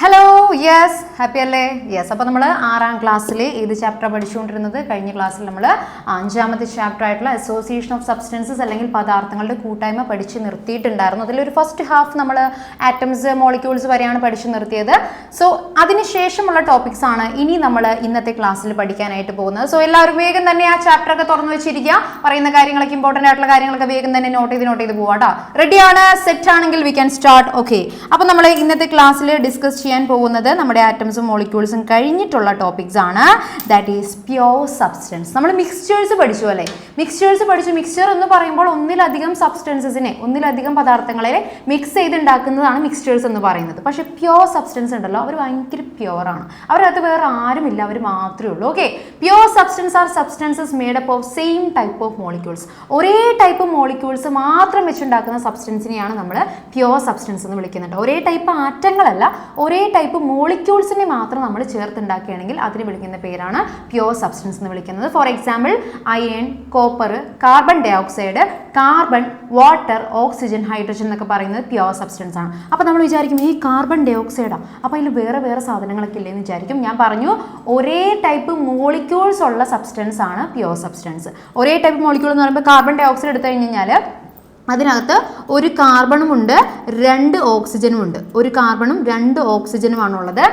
Hello yes happy അല്ലേ? Yes അപ്പോൾ നമ്മൾ ആറാം ക്ലാസ്സിൽ ഏത് ചാപ്റ്റർ പഠിച്ചുകൊണ്ടിരുന്നത്? കഴിഞ്ഞ ക്ലാസ്സിൽ നമ്മൾ അഞ്ചാമത്തെ ചാപ്റ്റർ ആയിട്ടുള്ള അസോസിയേഷൻ ഓഫ് സബ്സ്റ്റൻസസ് അല്ലെങ്കിൽ പദാർത്ഥങ്ങളുടെ കൂട്ടായ്മ പഠിച്ച് നിർത്തിയിട്ടുണ്ടായിരുന്നു. അതിലൊരു ഫസ്റ്റ് ഹാഫ് നമ്മൾ ആറ്റംസ് മോളിക്യൂൾസ് വരെയാണ് പഠിച്ചു നിർത്തിയത്. സോ അതിനുശേഷമുള്ള ടോപ്പിക്സ് ആണ് ഇനി നമ്മൾ ഇന്നത്തെ ക്ലാസ്സിൽ പഠിക്കാനായിട്ട് പോകുന്നത്. സോ എല്ലാവരും വേഗം തന്നെ ആ ചാപ്റ്റർ ഒക്കെ തുറന്നു വെച്ചിരിക്കുക. പറയുന്ന കാര്യങ്ങളൊക്കെ ഇമ്പോർട്ടന്റ് ആയിട്ടുള്ള കാര്യങ്ങളൊക്കെ വേഗം തന്നെ നോട്ട് ചെയ്ത് നോട്ട് ചെയ്ത് പോവാട്ടോ. റെഡിയാണ് സെറ്റ് ആണെങ്കിൽ വി ക്യാൻ സ്റ്റാർട്ട് ഓക്കെ അപ്പോൾ നമ്മൾ ഇന്നത്തെ ക്ലാസ്സിൽ ഡിസ്കസ് ചെയ്യാൻ പോകുന്നത് നമ്മുടെ ആറ്റംസും മോളിക്യൂൾസും കഴിഞ്ഞിട്ടുള്ള ടോപ്പിക്സ് ആണ്. ദാറ്റ് ഈസ് പ്യോർ സബ്സ്റ്റൻസ് നമ്മൾ മിക്സ്ചേഴ്സ് പഠിച്ചു അല്ലേ? മിക്സ്ചേഴ്സ് പഠിച്ചു. മിക്സ്ചർ എന്ന് പറയുമ്പോൾ ഒന്നിലധികം സബ്സ്റ്റൻസസിനെ ഒന്നിലധികം പദാർത്ഥങ്ങളെ മിക്സ് ചെയ്തുണ്ടാക്കുന്നതാണ് മിക്സ്ചേഴ്സ് എന്ന് പറയുന്നത്. പക്ഷേ പ്യോർ സബ്സ്റ്റൻസ് ഉണ്ടല്ലോ അവർ ഭയങ്കര പ്യോർ ആണ്. അവരകത്ത് വേറെ ആരുമില്ല അവർ മാത്രമേ ഉള്ളൂ. Okay pure substance are substances made up of same type of molecules ഒരേ ടൈപ്പ് മോളിക്യൂൾസ് മാത്രം വെച്ചുണ്ടാക്കുന്ന സബ്സ്റ്റൻസിനെയാണ് നമ്മൾ പ്യോർ സബ്സ്റ്റൻസ് എന്ന് വിളിക്കുന്നത് ഒരേ ടൈപ്പ് ആറ്റങ്ങളല്ല ഒരേ ടൈപ്പ് മോളിക്യൂൾസിനെ മാത്രം നമ്മൾ ചേർത്തുണ്ടാക്കുകയാണെങ്കിൽ അതിന് വിളിക്കുന്ന പേരാണ് പ്യോർ സബ്സ്റ്റൻസ് എന്ന് വിളിക്കുന്നത്. For example iron copper carbon dye oxide carbon water oxygen hydrogen എന്നൊക്കെ പറയുന്നത് പ്യോർ സബ്സ്റ്റൻസ് ആണ്. അപ്പോൾ നമ്മൾ വിചാരിക്കും ഈ കാർബൺ ഡൈ ഓക്സൈഡാണ് അപ്പോൾ അതിൽ വേറെ വേറെ സാധനങ്ങളൊക്കെ ഇല്ലെന്ന് വിചാരിക്കും. ഞാൻ പറഞ്ഞു ഒരേ ടൈപ്പ് മോളിക്യൂൾസ് ഉള്ള സബ്സ്റ്റൻസ് ആണ് പ്യോർ സബ്സ്റ്റൻസ് ഒരേ ടൈപ്പ് മോളിക്യൂൾ എന്ന് പറയുമ്പോൾ കാർബൺ ഡൈ ഓക്സൈഡ് എടുത്തു കഴിഞ്ഞാൽ അതിനകത്ത് ഒരു കാർബണും ഉണ്ട് രണ്ട് ഓക്സിജനും ഉണ്ട് ഒരു കാർബണും രണ്ട് ഓക്സിജനുമാണ് ഉള്ളത്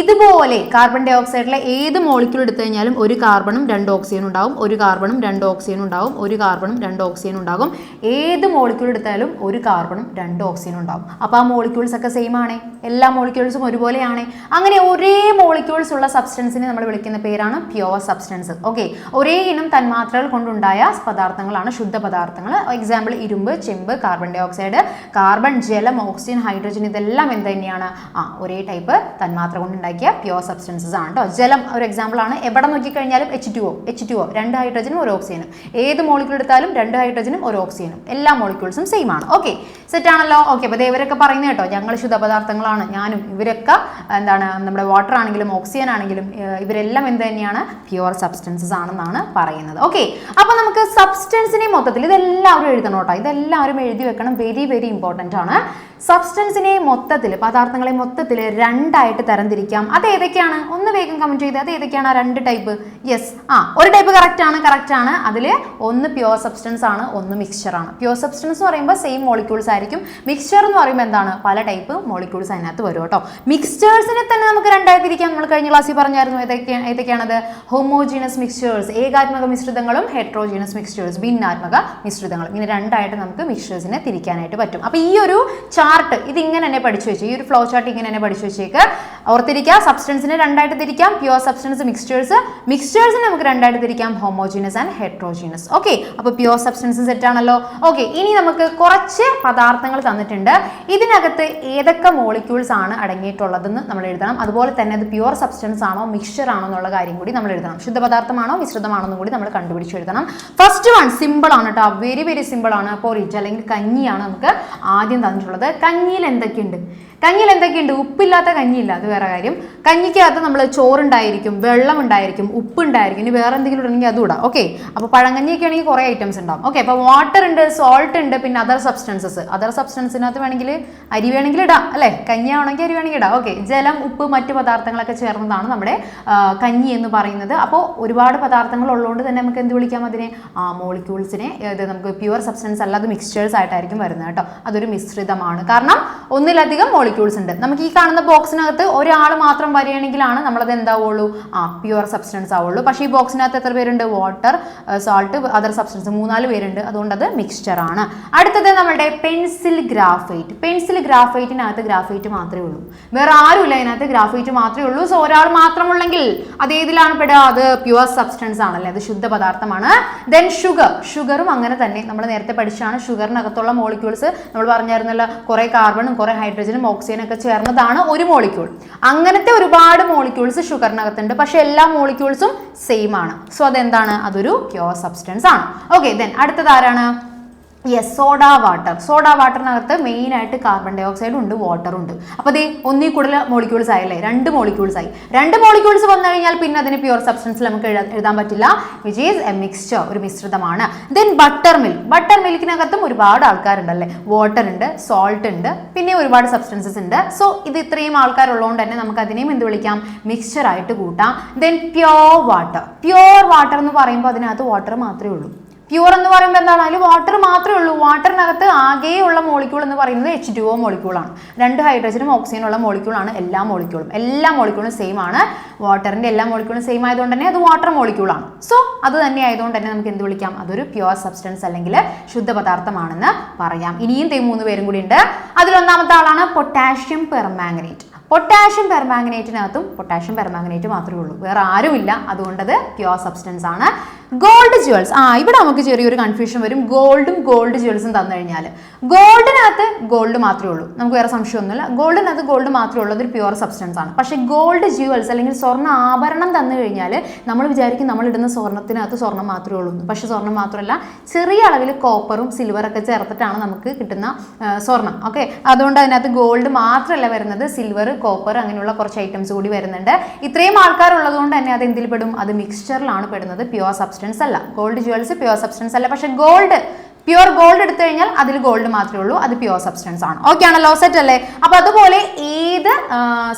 ഇതുപോലെ കാർബൺ ഡൈ ഓക്സൈഡിലെ ഏത് മോളിക്യൂൾ എടുത്തു കഴിഞ്ഞാലും ഒരു കാർബണും രണ്ട് ഓക്സിജനും ഉണ്ടാവും. ഒരു കാർബണും രണ്ട് ഓക്സിജനും ഉണ്ടാവും. ഒരു കാർബണും രണ്ട് ഓക്സിജനും ഉണ്ടാകും. ഏത് മോളിക്യൂൾ എടുത്താലും ഒരു കാർബണും രണ്ട് ഓക്സിജനും ഉണ്ടാവും അപ്പോൾ ആ മോളിക്യൂൾസ് ഒക്കെ സെയിം ആണേ. എല്ലാ മോളിക്യൂൾസും ഒരുപോലെയാണ്. അങ്ങനെ ഒരേ മോളിക്യൂൾസ് ഉള്ള സബ്സ്റ്റൻസിനെ നമ്മൾ വിളിക്കുന്ന പേരാണ് പ്യുവർ സബ്സ്റ്റൻസ് ഓക്കെ ഒരേ ഇനം തന്മാത്രകൾ കൊണ്ടുണ്ടായ പദാർത്ഥങ്ങളാണ് ശുദ്ധ പദാർത്ഥങ്ങൾ. എക്സാമ്പിൾ ഇരുമ്പ് ചെമ്പ് കാർബൺ ഡൈ ഓക്സൈഡ് കാർബൺ ജലം ഓക്സിജൻ ഹൈഡ്രജൻ ഇതെല്ലാം എന്ത് തന്നെയാണ്? ആ ഒരേ ടൈപ്പ് തന്മാത്ര കൊണ്ടുണ്ടാക്കിയ പ്യുവർ സബ്സ്റ്റൻസസ് ആണ് കേട്ടോ ജലം ഒരു എക്സാമ്പിൾ ആണ്. എവിടെ നോക്കിക്കഴിഞ്ഞാലും H two O H two O രണ്ട് ഹൈഡ്രജനും ഒരു ഓക്സിജനും ഏത് മോളിക്യൂൾ എടുത്താലും രണ്ട് ഹൈഡ്രജനും ഒരു ഓക്സിജനും എല്ലാ മോളിക്യൂൾസും സെയിം ആണ്. ഓക്കെ സെറ്റ് ആണല്ലോ. ഓക്കെ അപ്പോൾ ഇവരൊക്കെ പറയുന്നത് കേട്ടോ. ഞങ്ങൾ ശുദ്ധപദാർത്ഥങ്ങളാണ്. ഞാനും ഇവരൊക്കെ എന്താണ് നമ്മുടെ വാട്ടർ ആണെങ്കിലും ഓക്സിജൻ ആണെങ്കിലും ഇവരെല്ലാം എന്ത് തന്നെയാണ്? പ്യുവർ സബ്സ്റ്റൻസസ് ആണെന്നാണ് പറയുന്നത്. ഓക്കെ അപ്പോൾ നമുക്ക് സബ്സ്റ്റൻസിനെ മൊത്തത്തിൽ ഇതെല്ലാവരും എഴുതണം കേട്ടോ ഇതെല്ലാവരും എഴുതി വെക്കണം. വെരി വെരി ഇമ്പോർട്ടന്റ് ആണ്. സബ്സ്റ്റൻസിനെ മൊത്തത്തിൽ പദാർത്ഥങ്ങളെ മൊത്തത്തിൽ രണ്ടായിട്ട് തരംതിരിക്കാം. അത് ഏതൊക്കെയാണ്? ഒന്ന് വേഗം കമന്റ് ചെയ്ത്. അത് ഏതൊക്കെയാണ് ആ രണ്ട് ടൈപ്പ് യെസ് ആ ഒരു ടൈപ്പ് കറക്റ്റ് ആണ് കറക്റ്റ് ആണ്. അതിൽ ഒന്ന് പ്യുവർ സബ്സ്റ്റൻസ് ആണ് ഒന്ന് മിക്സ്ചർ ആണ്. പ്യുവർ സബ്സ്റ്റൻസ് എന്ന് പറയുമ്പോൾ സെയിം മോളിക്യൂൾസ് ആയിരിക്കും. മിക്സ്ചർ എന്ന് പറയുമ്പോൾ എന്താണ്? പല ടൈപ്പ് മോളിക്യൂൾസ് അതിനകത്ത് വരും കേട്ടോ. മിക്സ്ചേഴ്സിനെ തന്നെ നമുക്ക് രണ്ടായി തിരിക്കാം. നമ്മൾ കഴിഞ്ഞ ക്ലാസ്സിൽ പറഞ്ഞായിരുന്നു ഏതൊക്കെയാണ് ഏതൊക്കെയാണത്? ഹോമോജീനസ് മിക്സ്ചേഴ്സ് ഏകാത്മക മിശ്രിതങ്ങളും ഹെട്രോജീനസ് മിക്സ്ചേഴ്സ് ഭിന്നാത്മക മിശ്രിതങ്ങളും. ഇങ്ങനെ രണ്ടായിട്ട് നമുക്ക് മിക്സ്ചേഴ്സിനെ തിരിക്കാനായിട്ട് പറ്റും. അപ്പോൾ ഈ ഒരു ചാർട്ട് ഇത് ഇങ്ങനെ തന്നെ പഠിച്ചു വെച്ചു. ഈ ഒരു ഫ്ലോ ചാർട്ട് ഇങ്ങനെ തന്നെ പഠിച്ചു വെച്ചേക്ക്. ഓർത്തിരിക്കുക സബ്സ്റ്റൻസിനെ രണ്ടായിട്ട് തിരിക്കാം. പ്യുവർ സബ്സ്റ്റൻസ് മിക്സ്ചേഴ്സ് മിക്സ്ചേഴ്സിനെ നമുക്ക് രണ്ടായിട്ട് തിരിക്കാം. ഹോമോജീനസ് ആൻഡ് ഹെട്രോജീനസ് ഓക്കെ അപ്പോൾ പ്യുവർ സബ്സ്റ്റൻസ് സെറ്റ് ആണല്ലോ. ഓക്കെ ഇനി നമുക്ക് കുറച്ച് പദാർത്ഥങ്ങൾ തന്നിട്ടുണ്ട്. ഇതിനകത്ത് ഏതൊക്കെ മോളിക്യൂൾസ് ആണ് അടങ്ങിയിട്ടുള്ളതെന്ന് നമ്മൾ എഴുതണം. അതുപോലെ തന്നെ അത് പ്യുവർ സബ്സ്റ്റൻസ് ആണോ മിക്സ്ചർ ആണോ എന്നുള്ള കാര്യം കൂടി നമ്മൾ എഴുതണം. ശുദ്ധപദാർത്ഥമാണോ മിശ്രിതമാണോ എന്നും കൂടി നമ്മൾ കണ്ടുപിടിച്ച് എഴുതണം. ഫസ്റ്റ് വൺ സിമ്പിൾ ആണ് കേട്ടോ വെരി വെരി സിമ്പിൾ ആണ്. അല്ലെങ്കിൽ കഞ്ഞിയാണ് നമുക്ക് ആദ്യം തന്നിട്ടുള്ളത്. കഞ്ഞിയിൽ എന്തൊക്കെയുണ്ട്? കഞ്ഞിയിൽ എന്തൊക്കെയുണ്ട്? ഉപ്പില്ലാത്ത കഞ്ഞിയില്ല അത് വേറെ കാര്യം. കഞ്ഞിക്കകത്ത് നമ്മൾ ചോറുണ്ടായിരിക്കും വെള്ളം ഉണ്ടായിരിക്കും ഉപ്പ് ഉണ്ടായിരിക്കും ഇനി വേറെ എന്തെങ്കിലും ഉണ്ടെങ്കിൽ അതും ഇടാം. ഓക്കെ അപ്പോൾ പഴങ്കഞ്ഞിയൊക്കെ ആണെങ്കിൽ കുറേ ഐറ്റംസ് ഉണ്ടാവും. ഓക്കെ അപ്പോൾ വാട്ടർ ഉണ്ട് സോൾട്ട് ഉണ്ട് പിന്നെ അതർ സബ്സ്റ്റൻസസ് അതർ സബ്സ്റ്റൻസിനകത്ത് വേണമെങ്കിൽ അരി വേണമെങ്കിൽ ഇടാം അല്ലേ? കഞ്ഞിയാണെങ്കിൽ അരി വേണമെങ്കിൽ ഇടാം. ഓക്കെ ജലം ഉപ്പ് മറ്റു പദാർത്ഥങ്ങളൊക്കെ ചേർന്നതാണ് നമ്മുടെ കഞ്ഞി എന്ന് പറയുന്നത്. അപ്പോൾ ഒരുപാട് പദാർത്ഥങ്ങൾ ഉള്ളതുകൊണ്ട് തന്നെ നമുക്ക് എന്ത് വിളിക്കാം അതിനെ? ആ മോളിക്യൂൾസിനെ ഇത് നമുക്ക് പ്യുവർ സബ്സ്റ്റൻസ് അല്ലാതെ മിക്സ്ചേഴ്സ് ആയിട്ടായിരിക്കും വരുന്നത് കേട്ടോ. അതൊരു മിശ്രിതമാണ്. കാരണം ഒന്നിലധികം മോളിക്യൂൾസ് ഉണ്ട്. നമുക്ക് ഈ കാണുന്ന ബോക്സിനകത്ത് ഒരാൾ മാത്രം വരികയാണെങ്കിലാണ് നമ്മളത് എന്താവുള്ളൂ? ആ പ്യുവർ സബ്സ്റ്റൻസ് ആവുള്ളൂ. പക്ഷേ ഈ ബോക്സിനകത്ത് എത്ര പേരുണ്ട്? വാട്ടർ സോൾട്ട് അതർ സബ്സ്റ്റൻസ് മൂന്നാൽ പേരുണ്ട്. അതുകൊണ്ട് അത് മിക്സ്ചർ ആണ്. അടുത്തത് നമ്മുടെ പെൻസിൽ ഗ്രാഫൈറ്റ് പെൻസിൽ ഗ്രാഫൈറ്റിനകത്ത് ഗ്രാഫൈറ്റ് മാത്രമേ ഉള്ളൂ. വേറെ ആരുമില്ല അതിനകത്ത് ഗ്രാഫൈറ്റ് മാത്രമേ ഉള്ളൂ. സോ ഒരാൾ മാത്രമുള്ളെങ്കിൽ അത് ഏതിലാണ് പെടുക? അത് പ്യുവർ സബ്സ്റ്റൻസ് ആണല്ലേ? അത് ശുദ്ധ പദാർത്ഥമാണ്. ദെൻ ഷുഗർ ഷുഗറും അങ്ങനെ തന്നെ. നമ്മൾ നേരത്തെ പഠിച്ചാണ് ഷുഗറിനകത്തുള്ള മോളിക്യൂൾസ് നമ്മൾ പറഞ്ഞായിരുന്നല്ലോ കുറേ കാർബണും കുറേ ഹൈഡ്രജനും ഓക്സിജനും ഒക്കെ ചേർന്നതാണ് ഒരു മോളിക്യൂൾ അങ്ങനത്തെ ഒരുപാട് മോളിക്യൂൾസ് ഷുഗറിനകത്തുണ്ട്. പക്ഷെ എല്ലാ മോളിക്യൂൾസും സെയിം ആണ്. സോ അതെന്താണ്? അതൊരു പ്യുവർ സബ്സ്റ്റൻസ് ആണ്. ഓക്കെ ദെൻ അടുത്തത് ആരാണ്? യെസ് സോഡ വാട്ടർ സോഡ വാട്ടറിനകത്ത് മെയിൻ ആയിട്ട് കാർബൺ ഡൈ ഓക്സൈഡ് ഉണ്ട് വാട്ടർ ഉണ്ട്. അപ്പോൾ ഇത് ഒന്നിൽ കൂടുതൽ മോളിക്യൂൾസ് ആയല്ലേ? രണ്ട് മോളിക്യൂൾസ് ആയി. രണ്ട് മോളിക്യൂൾസ് വന്നു കഴിഞ്ഞാൽ പിന്നെ അതിന് പ്യുവർ സബ്സ്റ്റൻസിൽ നമുക്ക് എഴുതാൻ പറ്റില്ല വിച്ച് ഈസ് എ മിക്സ്ചർ ഒരു മിശ്രിതമാണ്. ദെൻ ബട്ടർ മിൽക്ക് ബട്ടർ മിൽക്കിനകത്തും ഒരുപാട് ആൾക്കാരുണ്ടല്ലേ? വാട്ടർ ഉണ്ട് സോൾട്ട് ഉണ്ട് പിന്നെ ഒരുപാട് സബ്സ്റ്റൻസസ് ഉണ്ട്. സോ ഇത് ഇത്രയും ആൾക്കാരുള്ളതുകൊണ്ട് തന്നെ നമുക്ക് അതിനെയും എന്ത് വിളിക്കാം? മിക്സ്ചർ ആയിട്ട് കൂട്ടാം. Then pure water pure water എന്ന് പറയുമ്പോൾ അതിനകത്ത് വാട്ടർ മാത്രമേ ഉള്ളൂ. പ്യൂർ എന്ന് പറയുമ്പോൾ എന്താണ്? അതിൽ വാട്ടർ മാത്രമേ ഉള്ളൂ. വാട്ടറിനകത്ത് ആകെയുള്ള മോളിക്യൂൾ എന്ന് പറയുന്നത് എച്ച് ടു ഒ മോളിക്യൂളാണ് രണ്ട് ഹൈഡ്രജനും ഓക്സിജനും ഉള്ള മോളിക്യൂളാണ് എല്ലാ മോളിക്യൂളും എല്ലാ മോളിക്യൂളും സെയിം ആണ്. വാട്ടറിന്റെ എല്ലാ മോളിക്യൂളും സെയിം ആയതുകൊണ്ട് തന്നെ അത് വാട്ടർ മോളിക്യൂളാണ് സോ അത് തന്നെ ആയതുകൊണ്ട് തന്നെ നമുക്ക് എന്ത് വിളിക്കാം? അതൊരു പ്യുവർ സബ്സ്റ്റൻസ് അല്ലെങ്കിൽ ശുദ്ധ പദാർത്ഥമാണെന്ന് പറയാം. ഇനിയും തേ മൂന്ന് പേരും കൂടി ഉണ്ട്. അതിലൊന്നാമത്തെ ആളാണ് പൊട്ടാഷ്യം പെർമാംഗനേറ്റ് പൊട്ടാഷ്യം പെർമാംഗനേറ്റിനകത്തും പൊട്ടാഷ്യം പെർമാംഗനേറ്റ് മാത്രമേ ഉള്ളൂ. വേറെ ആരുമില്ല. അതുകൊണ്ടത് പ്യുവർ സബ്സ്റ്റൻസ് ആണ്. ഗോൾഡ് ജുവൽസ് ആ ഇവിടെ നമുക്ക് ചെറിയൊരു കൺഫ്യൂഷൻ വരും. ഗോൾഡും ഗോൾഡ് ജുവൽസും തന്നു കഴിഞ്ഞാൽ ഗോൾഡിനകത്ത് ഗോൾഡ് മാത്രമേ ഉള്ളൂ. നമുക്ക് വേറെ സംശയമൊന്നുമില്ല ഗോൾഡിനകത്ത് ഗോൾഡ് മാത്രമേ ഉള്ളൂ. അതൊരു പ്യുവർ സബ്സ്റ്റൻസ് ആണ്. പക്ഷേ ഗോൾഡ് ജുവൽസ് അല്ലെങ്കിൽ സ്വർണ ആഭരണം തന്നു കഴിഞ്ഞാൽ നമ്മൾ വിചാരിക്കും നമ്മൾ ഇടുന്ന സ്വർണത്തിനകത്ത് സ്വർണം മാത്രമേ ഉള്ളൂ പക്ഷേ സ്വർണം മാത്രമല്ല ചെറിയ അളവിൽ കോപ്പറും സിൽവറൊക്കെ ചേർത്തിട്ടാണ് നമുക്ക് കിട്ടുന്ന സ്വർണം ഓക്കെ അതുകൊണ്ട് അതിനകത്ത് ഗോൾഡ് മാത്രമല്ല വരുന്നത്. സിൽവർ കോപ്പർ അങ്ങനെയുള്ള കുറച്ച് ഐറ്റംസ് കൂടി വരുന്നുണ്ട്. ഇത്രയും ആൾക്കാരുള്ളത് കൊണ്ട് തന്നെ അത് എന്തിൽ പെടും? അത് മിക്സ്ചറിലാണ് പെടുന്നത്. പ്യുവർ സബ്സ്റ്റൻസ് അല്ല. ഗോൾഡ് ജുവൽസ് പ്യുവർ സബ്സ്റ്റൻസ് അല്ല. പക്ഷെ ഗോൾഡ് പ്യുവർ ഗോൾഡ് എടുത്തു കഴിഞ്ഞാൽ അതിൽ ഗോൾഡ് മാത്രമേ ഉള്ളൂ. അത് പ്യുവർ സബ്സ്റ്റൻസ് ആണ്. ഓക്കെ ആണല്ലോ സെറ്റ് അല്ലേ? അപ്പൊ അതുപോലെ ഏത്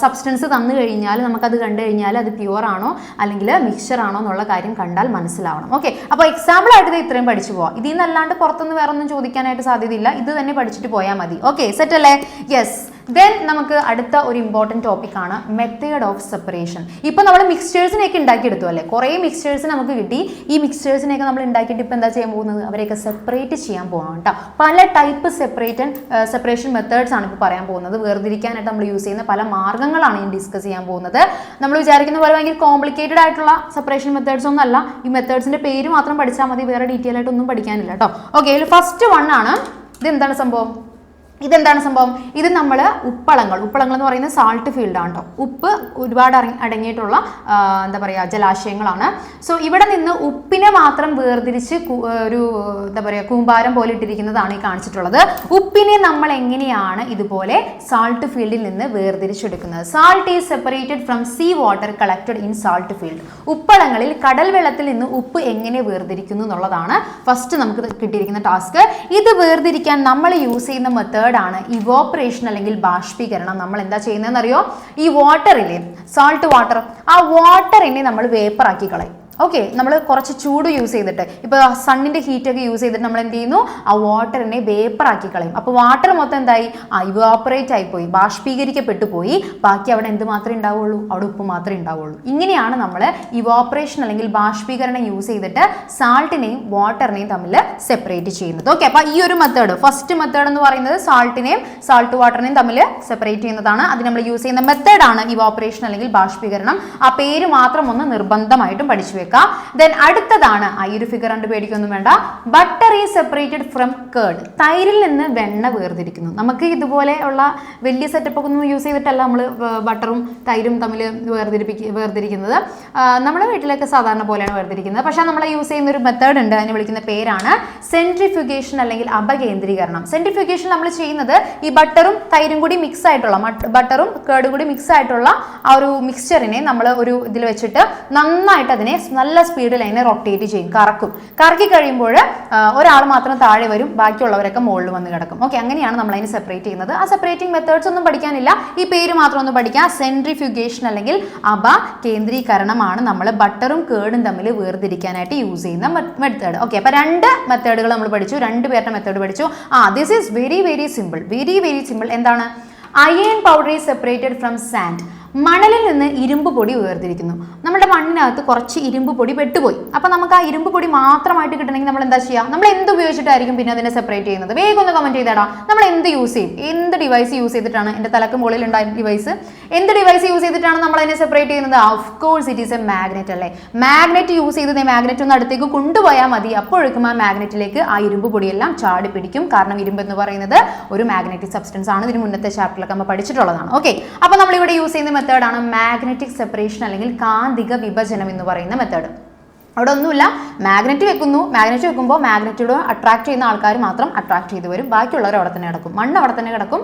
സബ്സ്റ്റൻസ് തന്നു കഴിഞ്ഞാൽ നമുക്കത് കണ്ടു കഴിഞ്ഞാൽ അത് പ്യുവർ ആണോ അല്ലെങ്കിൽ മിക്സ്ചർ ആണോ എന്നുള്ള കാര്യം കണ്ടാൽ മനസ്സിലാവണം. ഓക്കെ അപ്പോൾ എക്സാമ്പിൾ ആയിട്ട് ഇത് ഇത്രയും പഠിച്ചു പോവാം. ഇതിൽ നിന്നല്ലാണ്ട് പുറത്തുനിന്ന് വേറെ ഒന്നും ചോദിക്കാനായിട്ട് സാധ്യതയില്ല. ഇത് തന്നെ പഠിച്ചിട്ട് പോയാൽ മതി. ഓക്കെ സെറ്റ് അല്ലേ? യെസ് ദെൻ നമുക്ക് അടുത്ത ഒരു ഇമ്പോർട്ടന്റ് ടോപ്പിക് ആണ് മെത്തേഡ് ഓഫ് സെപ്പറേഷൻ ഇപ്പോൾ നമ്മൾ മിക്സ്ചേഴ്സിനെയൊക്കെ ഉണ്ടാക്കിയെടുത്തു അല്ലേ? കുറേ മിക്സ്ചേഴ്സ് നമുക്ക് കിട്ടി. ഈ മിക്സ്ചേഴ്സിനെയൊക്കെ നമ്മൾ ഉണ്ടാക്കിയിട്ട് ഇപ്പോൾ എന്താ ചെയ്യാൻ പോകുന്നത്? അവരെയൊക്കെ സെപ്പറേറ്റ് ചെയ്യാൻ പോകണം കേട്ടോ പല ടൈപ്പ് സെപ്പറേറ്റ് സെപ്പറേഷൻ മെത്തേഡ്സ് ആണ് ഇപ്പോൾ പറയാൻ പോകുന്നത്. വേർതിരിക്കാനായിട്ട് നമ്മൾ യൂസ് ചെയ്യുന്ന പല മാർഗങ്ങളാണ് ഇനി ഡിസ്കസ് ചെയ്യാൻ പോകുന്നത്. നമ്മൾ വിചാരിക്കുന്ന പോലെ ഭയങ്കര കോംപ്ലിക്കേറ്റഡ് ആയിട്ടുള്ള സെപ്പറേഷൻ മെത്തേഡ്സ് ഒന്നും അല്ല. ഈ മെത്തേഡ്സിന്റെ പേര് മാത്രം പഠിച്ചാൽ മതി. വേറെ ഡീറ്റെയിൽ ആയിട്ട് ഒന്നും പഠിക്കാനില്ല കേട്ടോ ഓക്കെ ഇതിൽ ഫസ്റ്റ് വൺ ആണ്. ഇത് എന്താണ് സംഭവം? ഇതെന്താണ് സംഭവം? ഇത് നമ്മൾ ഉപ്പളങ്ങൾ. ഉപ്പളങ്ങൾ എന്ന് പറയുന്നത് സാൾട്ട് ഫീൽഡ് ആണ് കേട്ടോ ഉപ്പ് ഒരുപാട് അടങ്ങിയിട്ടുള്ള എന്താ പറയുക ജലാശയങ്ങളാണ്. സോ ഇവിടെ നിന്ന് ഉപ്പിനെ മാത്രം വേർതിരിച്ച് ഒരു എന്താ പറയുക കൂമ്പാരം പോലെ ഇട്ടിരിക്കുന്നതാണ് ഈ കാണിച്ചിട്ടുള്ളത്. ഉപ്പിനെ നമ്മൾ എങ്ങനെയാണ് ഇതുപോലെ സാൾട്ട് ഫീൽഡിൽ നിന്ന് വേർതിരിച്ചെടുക്കുന്നത്? Salt is separated from sea water collected in salt field ഉപ്പളങ്ങളിൽ കടൽ വെള്ളത്തിൽ നിന്ന് ഉപ്പ് എങ്ങനെ വേർതിരിക്കുന്നു എന്നുള്ളതാണ് ഫസ്റ്റ് നമുക്ക് കിട്ടിയിരിക്കുന്ന ടാസ്ക് ഇത് വേർതിരിക്കാൻ നമ്മൾ യൂസ് ചെയ്യുന്ന മെത്തേഡ് ആണ് ഇവോപ്പറേഷൻ അല്ലെങ്കിൽ ബാഷ്പീകരണം. നമ്മൾ എന്താ ചെയ്യുന്നതെന്ന് അറിയോ ഈ വാട്ടറില്ലേ സോൾട്ട് വാട്ടർ ആ വാട്ടറിനെ നമ്മൾ വേപ്പറാക്കി കളയും. ഓക്കെ നമ്മൾ കുറച്ച് ചൂട് യൂസ് ചെയ്തിട്ട്. ഇപ്പോൾ സണ്ണിന്റെ ഹീറ്റൊക്കെ യൂസ് ചെയ്തിട്ട് നമ്മൾ എന്ത് ചെയ്യുന്നു? ആ വാട്ടറിനെ വേപ്പർ ആക്കി കളയും. അപ്പോൾ വാട്ടർ മൊത്തം എന്തായി? ആ ഇവാപ്പറേറ്റ് ആയിപ്പോയി ബാഷ്പീകരിക്കപ്പെട്ടു പോയി. ബാക്കി അവിടെ എന്ത് മാത്രമേ ഉണ്ടാവുള്ളൂ? അവിടെ ഉപ്പ് മാത്രമേ ഉണ്ടാവുള്ളൂ. ഇങ്ങനെയാണ് നമ്മൾ ഇവാപ്പറേഷൻ അല്ലെങ്കിൽ ബാഷ്പീകരണം യൂസ് ചെയ്തിട്ട് സാൾട്ടിനെയും വാട്ടറിനെയും തമ്മിൽ സെപ്പറേറ്റ് ചെയ്യുന്നത്. ഓക്കെ അപ്പോൾ ഈ ഒരു മെത്തേഡ് ഫസ്റ്റ് മെത്തേഡ് എന്ന് പറയുന്നത് സാൾട്ടിനെയും സാൾട്ട് വാട്ടറിനെയും തമ്മിൽ സെപ്പറേറ്റ് ചെയ്യുന്നതാണ്. അത് നമ്മൾ യൂസ് ചെയ്യുന്ന മെത്തേഡാണ് ഇവാപ്പറേഷൻ അല്ലെങ്കിൽ ബാഷ്പീകരണം. ആ പേര് മാത്രം ഒന്ന് നിർബന്ധമായിട്ടും പഠിച്ചു വെക്കാം ദെൻ അടുത്തതാണ് ഈ ഒരു ഫിഗർ കണ്ട് പേടിക്കൊന്നും വേണ്ട. Butter is separated from curd തൈരിൽ നിന്ന് വെണ്ണ വേർതിരിക്കുന്നു. നമുക്ക് ഇതുപോലെ ഉള്ള വലിയ സെറ്റപ്പ് ഒക്കെ ഒന്നും യൂസ് ചെയ്തിട്ടല്ല നമ്മൾ ബട്ടറും തൈരും തമ്മിൽ വേർതിരിപ്പിക്ക വേർതിരിക്കുന്നത്. നമ്മുടെ വീട്ടിലൊക്കെ സാധാരണ പോലെയാണ് വേർതിരിക്കുന്നത്. പക്ഷേ നമ്മൾ യൂസ് ചെയ്യുന്ന ഒരു മെത്തേഡ് ഉണ്ട് അതിന് വിളിക്കുന്ന പേരാണ് സെൻട്രിഫ്യൂഗേഷൻ അല്ലെങ്കിൽ അപകേന്ദ്രീകരണം. സെൻട്രിഫ്യൂഗേഷൻ നമ്മൾ ചെയ്യുന്നത് ഈ ബട്ടറും തൈരും കൂടി മിക്സ് ആയിട്ടുള്ള ബട്ടറും കേർഡും കൂടി മിക്സ് ആയിട്ടുള്ള ആ ഒരു മിക്സ്ചറിനെ നമ്മൾ ഒരു ഇതിൽ വെച്ചിട്ട് നന്നായിട്ട് അതിനെ നല്ല സ്പീഡിൽ അതിനെ റൊട്ടേറ്റ് ചെയ്യും കറക്കും. കറക്കി കഴിയുമ്പോൾ ഒരാൾ മാത്രം താഴെ വരും ബാക്കിയുള്ളവരൊക്കെ മുകളിൽ വന്ന് കിടക്കും. ഓക്കെ അങ്ങനെയാണ് നമ്മൾ അതിനെ സെപ്പറേറ്റ് ചെയ്യുന്നത്. ആ സെപ്പറേറ്റിംഗ് മെത്തേഡ്സ് ഒന്നും പഠിക്കാനില്ല. ഈ പേര് മാത്രം ഒന്ന് പഠിക്കാം. സെൻട്രിഫ്യൂഗേഷൻ അല്ലെങ്കിൽ അബ കേന്ദ്രീകരണമാണ് നമ്മൾ ബട്ടറും കേടും തമ്മിൽ വേർതിരിക്കാനായിട്ട് യൂസ് ചെയ്യുന്ന മെത്തേഡ് ഓക്കെ അപ്പോൾ രണ്ട് മെത്തേഡുകൾ നമ്മൾ പഠിച്ചു. രണ്ട് പേരുടെ മെത്തേഡ് പഠിച്ചു. ആ this is very very simple very very simple എന്താണ്? Iron powder is separated from sand മണലിൽ നിന്ന് ഇരുമ്പ് പൊടി ഉയർത്തിരിക്കുന്നു. നമ്മുടെ മണ്ണിനകത്ത് കുറച്ച് ഇരുമ്പ് പൊടി പെട്ടുപോയി. അപ്പോൾ നമുക്ക് ആ ഇരുമ്പ് പൊടി മാത്രമായിട്ട് കിട്ടണമെങ്കിൽ നമ്മൾ എന്താ ചെയ്യുക നമ്മൾ എന്ത് ഉപയോഗിച്ചിട്ടായിരിക്കും പിന്നെ അതിനെ സെപ്പറേറ്റ് ചെയ്യുന്നത്? വേഗം ഒന്ന് കമന്റ് ചെയ്തേടാ. നമ്മൾ എന്ത് യൂസ് ചെയ്യും? എന്ത് ഡിവൈസ് യൂസ് ചെയ്തിട്ടാണ് എന്റെ തലക്ക് മുകളിൽ ഉണ്ടായ ഡിവൈസ് എന്ത് ഡിവൈസ് യൂസ് ചെയ്തിട്ടാണ് നമ്മൾ അതിനെ സെപ്പറേറ്റ് ചെയ്യുന്നത്? Of course it is a magnet അല്ലേ? മാഗ്നറ്റ് യൂസ് ചെയ്ത് മാഗ്നറ്റ് ഒന്ന് അടുത്തേക്ക് കൊണ്ടുപോയാൽ മതി. അപ്പോഴേക്കും ആ മാഗ്നറ്റിലേക്ക് ആ ഇരുമ്പ് പൊടിയെല്ലാം ചാടി പിടിക്കും. കാരണം ഇരുമ്പ് എന്ന് പറയുന്നത് ഒരു മാഗ്നറ്റിക് സബ്സ്റ്റൻസ് ആണ്. ഇതിന് മുന്നത്തെ ചാപ്റ്ററിലൊക്കെ നമ്മൾ പഠിച്ചിട്ടുള്ളതാണ്. ഓക്കെ അപ്പോൾ നമ്മൾ ഇവിടെ യൂസ് ചെയ്യുന്ന മെത്തേഡാണ് മാഗ്നറ്റിക് സെപ്പറേഷൻ അല്ലെങ്കിൽ കാന്തിക വിഭജനം എന്ന് പറയുന്ന മെത്തേഡ് അവിടെ ഒന്നുമില്ല. മാഗ്നറ്റ് വെക്കുന്നു. മാഗ്നറ്റ് വെക്കുമ്പോൾ മാഗ്നറ്റിലൂടെ അട്രാക്ട് ചെയ്യുന്ന ആൾക്കാർ മാത്രം അട്രാക്ട് ചെയ്ത് വരും. ബാക്കിയുള്ളവർ അവിടെ തന്നെ കിടക്കും. മണ്ണ് അവിടെ തന്നെ കിടക്കും.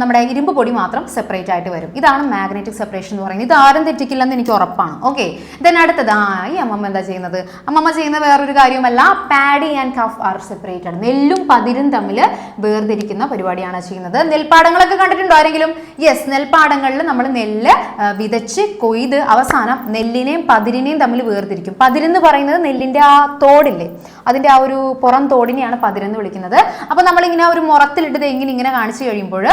നമ്മുടെ ഇരുമ്പ് പൊടി മാത്രം സെപ്പറേറ്റ് ആയിട്ട് വരും. ഇതാണ് മാഗ്നറ്റിക് സെപ്പറേഷൻ എന്ന് പറയുന്നത്. ഇത് ആരും തെറ്റിക്കില്ലെന്ന് എനിക്ക് ഉറപ്പാണ്. ഓക്കെ ദെൻ അടുത്തത് ആ ഈ അമ്മമ്മ എന്താ ചെയ്യുന്നത്? അമ്മമ്മ ചെയ്യുന്ന വേറൊരു കാര്യമല്ല. Paddy and chaff are separated നെല്ലും പതിരും തമ്മിൽ വേർതിരിക്കുന്ന പരിപാടിയാണ് ചെയ്യുന്നത്. നെൽപ്പാടങ്ങളൊക്കെ കണ്ടിട്ടുണ്ടോ ആരെങ്കിലും? യെസ് നെൽപ്പാടങ്ങളിൽ നമ്മൾ നെല്ല് വിതച്ച് കൊയ്ത് അവസാനം നെല്ലിനെയും പതിരിനെയും തമ്മിൽ വേർതിരിക്കും. പതിരെന്ന് പറയുന്നത് നെല്ലിന്റെ ആ തോടില്ലേ? അതിന്റെ ആ ഒരു പുറം തോടിനെയാണ് പതിരെന്ന് വിളിക്കുന്നത്. അപ്പൊ നമ്മളിങ്ങനെ ഒരു മുറത്തിലിട്ടത് എങ്ങനെ ഇങ്ങനെ കാണിച്ചു കഴിയുമ്പോൾ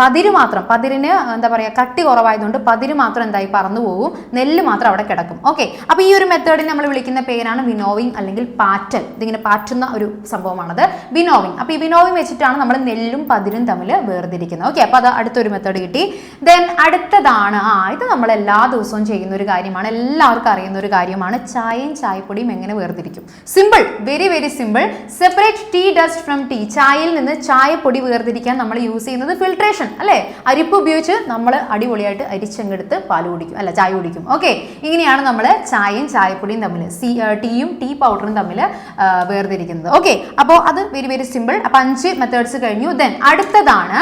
പതിര് മാത്രം പതിരിന് എന്താ പറയാ കട്ടി കുറവായതുകൊണ്ട് പതിര് മാത്രം എന്തായി പറന്നു പോകും നെല്ല് മാത്രം അവിടെ കിടക്കും. ഓക്കെ അപ്പൊ ഈ ഒരു മെത്തേഡിനെ നമ്മൾ വിളിക്കുന്ന പേരാണ് വിനോവിങ് അല്ലെങ്കിൽ പാറ്റൽ. ഇതിങ്ങനെ പാറ്റുന്ന ഒരു സംഭവമാണത്. വിനോവിങ് അപ്പൊ ഈ വിനോവിങ് വെച്ചിട്ടാണ് നമ്മൾ നെല്ലും പതിരും തമ്മിൽ വേർതിരിക്കുന്നത്. ഓക്കെ അപ്പൊ അത് അടുത്തൊരു മെത്തേഡ് കിട്ടി. ദെൻ അടുത്തതാണ് ആ ഇത് നമ്മൾ എല്ലാ ദിവസവും ചെയ്യുന്ന ഒരു കാര്യമാണ് എല്ലാവർക്കും അറിയുന്ന ഒരു കാര്യമാണ് ചായയും ചായപ്പൊടിയും എങ്ങനെ വേർതിരിക്കും? Simple very very simple separate tea dust from tea ചായയിൽ നിന്ന് ചായപ്പൊടി വേർതിരിക്കാൻ നമ്മൾ യൂസ് ചെയ്യുന്നത് ഫിൽട്രേഷൻ അല്ലേ? അരിപ്പ് ഉപയോഗിച്ച് നമ്മൾ അടിപൊളിയായിട്ട് അരിച്ചെങ്കെടുത്ത് പാൽ കുടിക്കും അല്ല ചായ കുടിക്കും. ഓക്കെ ഇങ്ങനെയാണ് നമ്മൾ ചായയും ചായപ്പൊടിയും തമ്മിൽ സി ടീയും ടീ പൗഡറും തമ്മിൽ വേർതിരിക്കുന്നത്. ഓക്കെ അപ്പോൾ അത് വെരി വെരി സിമ്പിൾ അപ്പം അഞ്ച് മെത്തേഡ്സ് കഴിഞ്ഞു. ദെൻ അടുത്തതാണ്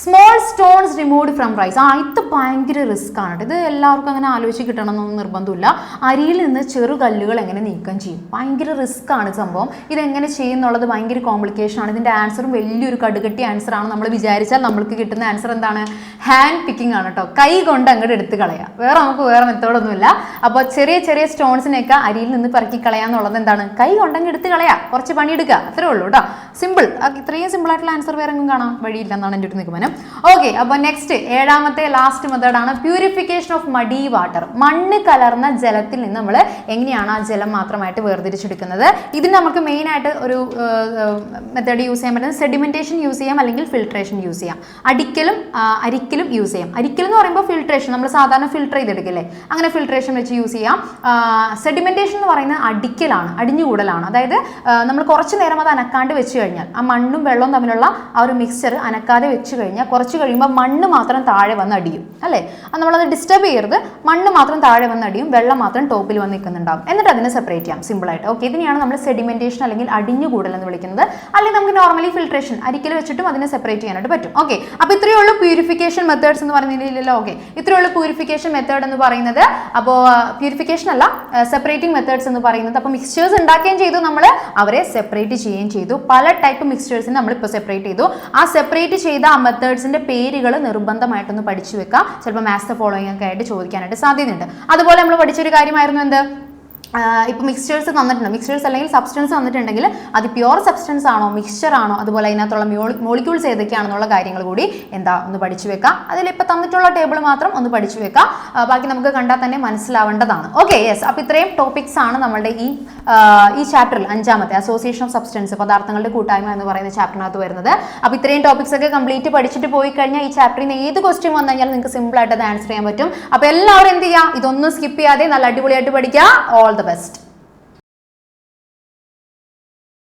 small stones removed from rice ആ ഇത് ഭയങ്കര റിസ്ക് ആണ്. ഇത് എല്ലാവർക്കും അങ്ങനെ ആലോചിച്ച് കിട്ടണമെന്നൊന്നും നിർബന്ധമില്ല. അരിയിൽ നിന്ന് ചെറു കല്ലുകൾ എങ്ങനെ നീക്കം ചെയ്യും? ഭയങ്കര റിസ്ക് ആണ് സംഭവം. ഇതെങ്ങനെ ചെയ്യുന്നുള്ളത് ഭയങ്കര കോംപ്ലിക്കേഷൻ ആണ്. ഇതിന്റെ ആൻസറും വലിയൊരു കടുകട്ടി ആൻസർ ആണ് നമ്മൾ വിചാരിച്ചാൽ നമ്മൾക്ക് കിട്ടുന്ന ആൻസർ എന്താണ്? ഹാൻഡ് പിക്കിംഗ് ആണ് കേട്ടോ. കൈ കൊണ്ട് അങ്ങോട്ട് എടുത്ത് കളയുക വേറെ നമുക്ക് വേറെ മെത്തേഡൊന്നുമില്ല അപ്പോൾ ചെറിയ ചെറിയ സ്റ്റോൺസിനെയൊക്കെ അരിയിൽ നിന്ന് പെറുക്കി കളയാന്നുള്ളത് എന്താണ്? കൈ കൊണ്ടങ്ങ് എടുത്ത് കളയുക കുറച്ച് പണിയെടുക്കുക അത്രേ ഉള്ളൂ കേട്ടോ. സിമ്പിൾ ഇത്രയും സിമ്പിൾ ആയിട്ടുള്ള ആൻസർ വേറെ എങ്ങും കാണാൻ വഴിയില്ല എന്നാണ് എന്റെ ഒരു നിഗമനം ഓക്കെ അപ്പോൾ നെക്സ്റ്റ് ഏഴാമത്തെ ലാസ്റ്റ് മെത്തേഡ് ആണ് പ്യൂരിഫിക്കേഷൻ ഓഫ് മഡി വാട്ടർ മണ്ണ് കലർന്ന ജലത്തിൽ നിന്ന് നമ്മൾ എങ്ങനെയാണ് ആ ജലം മാത്രമായിട്ട് വേർതിരിച്ചെടുക്കുന്നത്? ഇതിന് നമുക്ക് മെയിൻ ആയിട്ട് ഒരു മെത്തേഡ് യൂസ് ചെയ്യാൻ പറ്റുന്നത് സെഡിമെന്റേഷൻ യൂസ് ചെയ്യാം അല്ലെങ്കിൽ ഫിൽട്രേഷൻ യൂസ് ചെയ്യാം. അടിക്കലും അരിക്കലും യൂസ് ചെയ്യാം. അരിക്കൽ എന്ന് പറയുമ്പോൾ ഫിൽട്രേഷൻ നമ്മൾ സാധാരണ ഫിൽട്ടർ ചെയ്തെടുക്കില്ലേ? അങ്ങനെ ഫിൽട്രേഷൻ വെച്ച് യൂസ് ചെയ്യാം. സെഡിമെന്റേഷൻ എന്ന് പറയുന്നത് അടിക്കലാണ് അടിഞ്ഞുകൂടലാണ്. അതായത് നമ്മൾ കുറച്ച് നേരം അത് അനക്കാണ്ട് വെച്ച് കഴിഞ്ഞാൽ ആ മണ്ണും വെള്ളവും തമ്മിലുള്ള ആ ഒരു മിക്സ്ചർ അനക്കാതെ വെച്ച് കഴിഞ്ഞാൽ കുറച്ച് കഴിയുമ്പോൾ മണ്ണ് മാത്രം താഴെ വന്ന് അടിയും അല്ലേ? അത് നമ്മളത് ഡിസ്റ്റർബ് ചെയ്യരുത്. മണ്ണ് മാത്രം താഴെ വന്ന് അടിയും വെള്ളം മാത്രം ടോപ്പിൽ വന്ന് നിൽക്കുന്നുണ്ടാവും. എന്നിട്ട് അതിനെ സെപ്പറേറ്റ് ചെയ്യാം സിമ്പിളായിട്ട് ഓക്കെ ഇതിനെയാണ് നമ്മൾ സെഡിമെന്റേഷൻ അല്ലെങ്കിൽ അടിഞ്ഞു കൂടൽ എന്ന് വിളിക്കുന്നത്. അല്ലെങ്കിൽ നമുക്ക് നോർമലി ഫിൽട്രേഷൻ അരിക്കൽ വെച്ചിട്ടും അതിനെ സെപ്പറേറ്റ് ചെയ്യാനായിട്ട് പറ്റും. ഓക്കെ അപ്പോൾ ഇത്രയേ ഉള്ളൂ പ്യൂരിഫിക്കേഷൻ മെത്തേഡ്സ് എന്ന് പറഞ്ഞില്ലല്ലോ. ഓക്കെ ഇത്രയേ ഉള്ളൂ പ്യൂരിഫിക്കേഷൻ മെത്തേഡ് എന്ന് പറയുന്നത്. അപ്പോൾ പ്യൂരിഫിക്കേഷൻ അല്ല സെപ്പറേറ്റിംഗ് മെത്തേഡ്സ് എന്ന് പറയുന്നത്. അപ്പോൾ മിക്സ്ചേഴ്സ് ഉണ്ടാക്കുകയും ചെയ്തു നമ്മൾ അവരെ സെപ്പറേറ്റ് ചെയ്യുകയും ചെയ്തു. പല ടൈപ്പ് മിക്സ്ചേഴ്സിനെ നമ്മളിപ്പോൾ സെപ്പറേറ്റ് ചെയ്തു. ആ സെപ്പറേറ്റ് ചെയ്ത ആ മെത്തേഡ്സിന്റെ പേരുകൾ നിർബന്ധമായിട്ടൊന്ന് പഠിച്ചു വെക്കാം. ചിലപ്പോൾ മാത്സ് ഫോളോയിങ് ഒക്കെ ആയിട്ട് ചോദിക്കാനായിട്ട് സാധ്യതയുണ്ട്. അതുപോലെ നമ്മൾ പഠിച്ചൊരു കാര്യമായിരുന്നു എന്ത്? ഇപ്പോൾ മിക്സ്ചേഴ്സ് തന്നിട്ടുണ്ട്. മിക്സ്ചേഴ്സ് അല്ലെങ്കിൽ സബ്സ്റ്റൻസ് തന്നിട്ടുണ്ടെങ്കിൽ അത് പ്യുവർ സബ്സ്റ്റൻസ് ആണോ മിക്സ്ചർ ആണോ അതുപോലെ അതിനകത്തുള്ള മോളിക്യൂൾസ് ഏതൊക്കെയാണെന്നുള്ള കാര്യങ്ങൾ കൂടി എന്താ ഒന്ന് പഠിച്ചു വെക്കാം. അതിൽ ഇപ്പോൾ തന്നിട്ടുള്ള ടേബിൾ മാത്രം ഒന്ന് പഠിച്ചു വെക്കാം. ബാക്കി നമുക്ക് കണ്ടാൽ തന്നെ മനസ്സിലാവേണ്ടതാണ്. ഓക്കെ യെസ് അപ്പോൾ ഇത്രയും ടോപ്പിക്സ് ആണ് നമ്മുടെ ഈ ഈ ചാപ്റ്ററിൽ അഞ്ചാമത്തെ അസോസിയേഷൻ ഓഫ് സബ്സ്റ്റൻസ് പദാർത്ഥങ്ങളുടെ കൂട്ടായ്മ എന്ന് പറയുന്ന ചാപ്റ്ററിനകത്ത് വരുന്നത്. അപ്പോൾ ഇത്രയും ടോപ്പിക്സ് ഒക്കെ കംപ്ലീറ്റ് പഠിച്ചിട്ട് പോയി കഴിഞ്ഞാൽ ഈ ചാപ്റ്ററിൽ നിന്ന് ഏത് ക്വസ്റ്റ്യൻ വന്നു കഴിഞ്ഞാൽ നിങ്ങൾക്ക് സിമ്പിൾ ആയിട്ട് അത് ആൻസർ ചെയ്യാൻ പറ്റും. അപ്പോൾ എല്ലാവരും എന്ത് ചെയ്യുക? ഇതൊന്നും സ്കിപ്പ് ചെയ്യാതെ നല്ല അടിപൊളിയായിട്ട് പഠിക്കുക. All the the best.